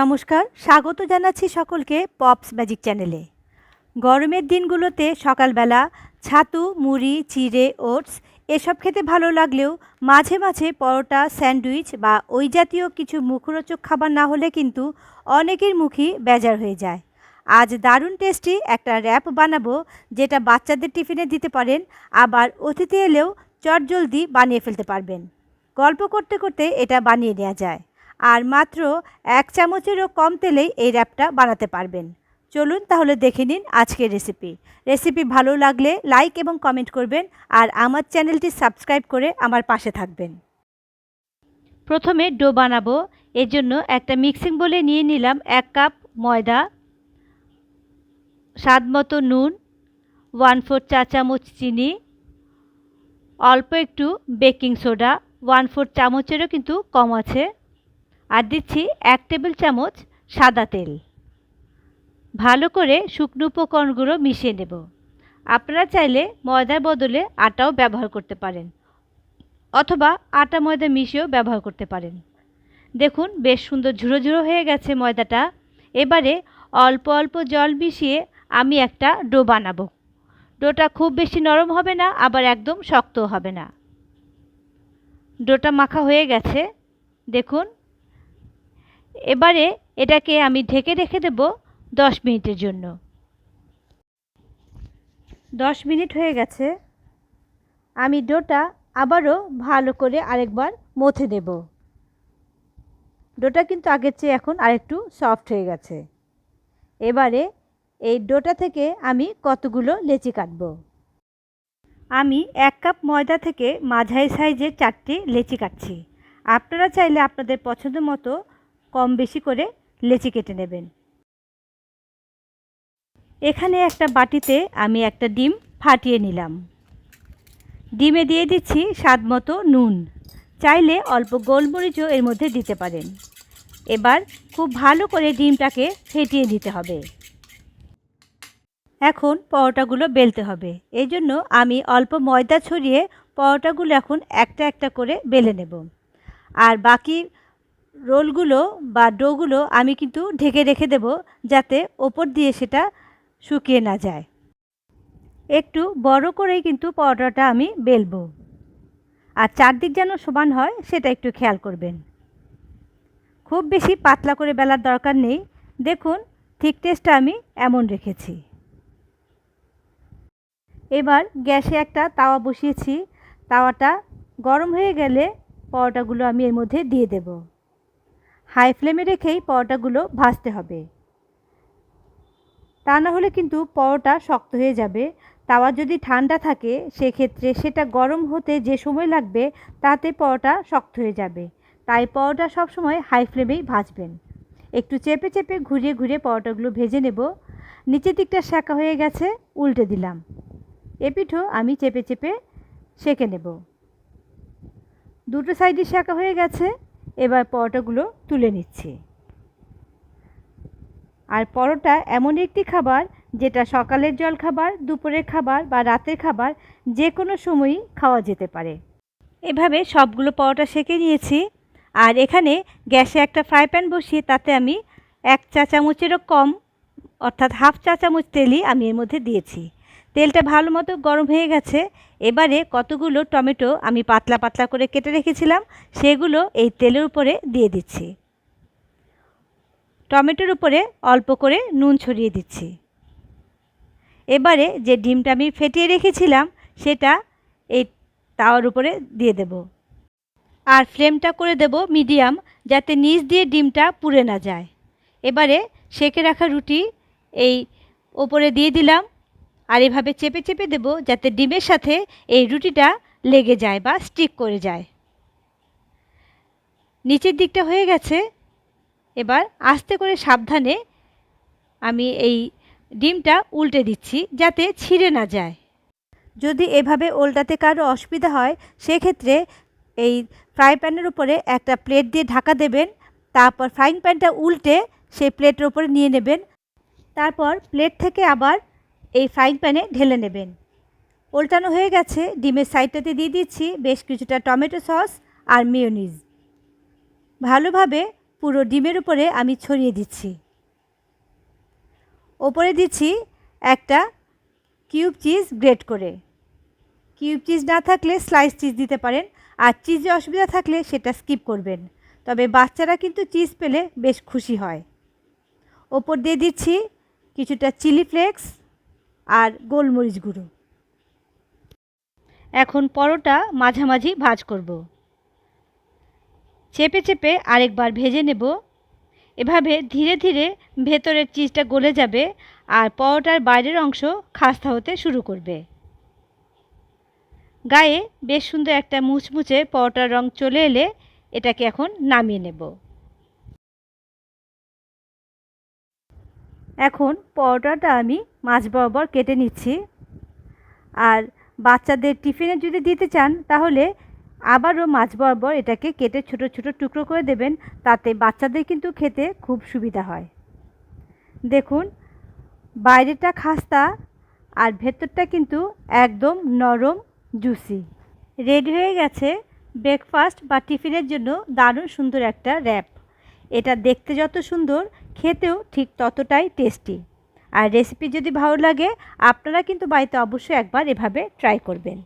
নমস্কার, স্বাগত জানাচ্ছি সকলকে পপস ম্যাজিক চ্যানেলে। গরমের দিনগুলোতে সকালবেলা ছাতু, মুড়ি, চিড়ে, ওটস এসব খেতে ভালো লাগলেও মাঝে মাঝে পরোটা, স্যান্ডউইচ বা ওই জাতীয় কিছু মুখরোচক খাবার না হলে কিন্তু অনেকের মুখই বেজার হয়ে যায়। আজ দারুণ টেস্টি একটা র্যাপ বানাবো যেটা বাচ্চাদের টিফিনে দিতে পারেন, আবার অতিথি এলেও চটজলদি বানিয়ে ফেলতে পারবেন। গল্প করতে করতে এটা বানিয়ে নেওয়া যায়। আর মাত্র এক চামচেরও কম তেলেই এই র্যাপটা বানাতে পারবেন। চলুন তাহলে দেখে নিন আজকের রেসিপি রেসিপি ভালো লাগলে লাইক এবং কমেন্ট করবেন আর আমার চ্যানেলটি সাবস্ক্রাইব করে আমার পাশে থাকবেন। প্রথমে ডো বানাবো। এর জন্য একটা মিক্সিং বলে নিয়ে নিলাম এক কাপ ময়দা, স্বাদ মতো নুন ওয়ান ফোর চা চামচ চিনি, অল্প একটু বেকিং সোডা ওয়ান ফোর চামচেরও কিন্তু কম আছে। আর দিচ্ছি এক টেবিল চামচ সাদা তেল। ভালো করে শুকনো উপকরণগুলো মিশিয়ে নেব। আপনারা চাইলে ময়দার বদলে আটাও ব্যবহার করতে পারেন অথবা আটা ময়দা মিশিয়েও ব্যবহার করতে পারেন। দেখুন, বেশ সুন্দর ঝুড়ো ঝুড়ো হয়ে গেছে ময়দাটা। এবারে অল্প অল্প জল মিশিয়ে আমি একটা ডো বানাবো। ডোটা খুব বেশি নরম হবে না, আবার একদম শক্ত হবে না। ডোটা মাখা হয়ে গেছে। দেখুন এবারে এটাকে আমি ঢেকে রেখে দেব দশ মিনিটের জন্য। দশ মিনিট হয়ে গেছে। আমি ডোটা আবারও ভালো করে আরেকবার মথে দেব ডোটা কিন্তু আগের চেয়ে এখন আরেকটু সফট হয়ে গেছে। এবারে এই ডোটা থেকে আমি কতগুলো লেচি কাটব? আমি এক কাপ ময়দা থেকে মাঝারি সাইজের চারটি লেচি কাটছি। আপনারা চাইলে আপনাদের পছন্দ মতো কম বেশি করে লেচি কেটে নেবেন। এখানে একটা বাটিতে আমি একটা ডিম ফাটিয়ে নিলাম। ডিমে দিয়ে দিচ্ছি স্বাদ মতো নুন। চাইলে অল্প গোলমরিচও এর মধ্যে দিতে পারেন। এবার খুব ভালো করে ডিমটাকে ফেটিয়ে নিতে হবে। এখন পরোটাগুলো বেলতে হবে। এই জন্য আমি অল্প ময়দা ছড়িয়ে পরোটাগুলো এখন একটা একটা করে বেলে নেব। আর বাকি রোলগুলো বা ডোগুলো আমি কিন্তু ঢেকে রেখে দেব যাতে ওপর দিয়ে সেটা শুকিয়ে না যায়। একটু বড় করেই কিন্তু পরোটাটা আমি বেলবো। আর চারদিক যেন সমান হয়, সেটা একটু খেয়াল করবেন। খুব বেশি পাতলা করে বেলার দরকার নেই। দেখুন থিকনেসটা আমি এমন রেখেছি। এবার গ্যাসে একটা তাওয়া বসিয়েছি। তাওয়াটা গরম হয়ে গেলে পরোটাগুলো আমি এর মধ্যে দিয়ে দেব। হাই ফ্লেমে রেখেই পরোটাগুলো ভাজতে হবে। তা না হলে কিন্তু পরোটা শক্ত হয়ে যাবে। তাওয়া যদি ঠান্ডা থাকে, সেক্ষেত্রে সেটা গরম হতে যে সময় লাগবে, তাতে পরোটা শক্ত হয়ে যাবে। তাই পরোটা সবসময় হাই ফ্লেমেই ভাজবেন। একটু চেপে চেপে ঘুরিয়ে ঘুরিয়ে পরোটাগুলো ভেজে নেব। নিচের দিকটা শাঁকা হয়ে গেছে, উল্টে দিলাম। এ পিঠো আমি চেপে চেপে সেঁকে নেব। দুটো সাইডে শাঁকা হয়ে গেছে। এবার পরোটাগুলো তুলে নিচ্ছি। আর পরোটা এমন একটি খাবার যেটা সকালের জল খাবার দুপুরের খাবার বা রাতের খাবার যে কোনো সময়ই খাওয়া যেতে পারে। এভাবে সবগুলো পরোটা সেঁকে নিয়েছি। আর এখানে গ্যাসে একটা ফ্রাই প্যান বসিয়ে তাতে আমি এক চা চামচেরও কম অর্থাৎ হাফ চা চামচ তেলই আমি এর মধ্যে দিয়েছি। তেলটা ভালো মতো গরম হয়ে গেছে। এবারে কতগুলো টমেটো আমি পাতলা পাতলা করে কেটে রেখেছিলাম, সেগুলো এই তেলের উপরে দিয়ে দিচ্ছি। টমেটোর উপরে অল্প করে নুন ছড়িয়ে দিচ্ছি। এবারে যে ডিমটা আমি ফেটিয়ে রেখেছিলাম, সেটা এই তাওয়ার উপরে দিয়ে দেব। আর ফ্লেমটা করে দেব মিডিয়াম, যাতে নিচ দিয়ে ডিমটা পুড়ে না যায়। এবারে সেকে রাখা রুটি এই ওপরে দিয়ে দিলাম। আর এভাবে চেপে চেপে দেব যাতে ডিমের সাথে এই রুটিটা লেগে যায় বা স্টিক করে যায়। নিচের দিকটা হয়ে গেছে। এবার আস্তে করে সাবধানে আমি এই ডিমটা উল্টে দিচ্ছি যাতে ছিঁড়ে না যায়। যদি এভাবে উল্টাতে কারও অসুবিধা হয়, সেক্ষেত্রে এই ফ্রাই প্যানের উপরে একটা প্লেট দিয়ে ঢাকা দেবেন, তারপর ফ্রাইং প্যানটা উল্টে সেই প্লেটের উপরে নিয়ে নেবেন। তারপর প্লেট থেকে আবার এই ফ্রাইং প্যানে ঢেলে নেবেন। উল্টানো হয়ে গেছে, ডিমের সাইডটাতে দিয়ে দিচ্ছি বেশ কিছুটা টমেটো সস আর মিওনিজ ভালোভাবে পুরো ডিমের উপরে আমি ছড়িয়ে দিচ্ছি। ওপরে দিচ্ছি একটা কিউব চিজ গ্রেট করে। কিউব চিজ না থাকলে স্লাইস চিজ দিতে পারেন, আর চিজে অসুবিধা থাকলে সেটা স্কিপ করবেন। তবে বাচ্চারা কিন্তু চিজ পেলে বেশ খুশি হয়। ওপর দিয়ে দিচ্ছি কিছুটা চিলি ফ্লেক্স আর গোলমরিচ গুঁড়ো। এখন পরোটা মাঝামাঝি ভাজ করব। চেপে চেপে আরেকবার ভেজে নেব। এভাবে ধীরে ধীরে ভেতরের চিজটা গলে যাবে আর পরোটার বাইরের অংশ খাস্তা হতে শুরু করবে। গায়ে বেশ সুন্দর একটা মুচমুচে পরোটার রং চলে এলে এটাকে এখন নামিয়ে নেব। এখন পরোটাটা আমি মাছ বরাবর কেটে নিচ্ছি। আর বাচ্চাদের টিফিনে যদি দিতে চান, তাহলে আবারও মাছ বরাবর এটাকে কেটে ছোট ছোট টুকরো করে দেবেন, তাতে বাচ্চাদের কিন্তু খেতে খুব সুবিধা হয়। দেখুন বাইরেটা খাস্তা আর ভেতরটা কিন্তু একদম নরম, জুসি। রেডি হয়ে গেছে ব্রেকফাস্ট বা টিফিনের জন্য দারুণ সুন্দর একটা র্যাপ। এটা দেখতে যত সুন্দর খেতেও ঠিক ততটাই টেস্টি আর রেসিপি যদি ভালো লাগে, আপনারা কিন্তু বাড়িতে অবশ্যই একবার এভাবে ট্রাই করবেন।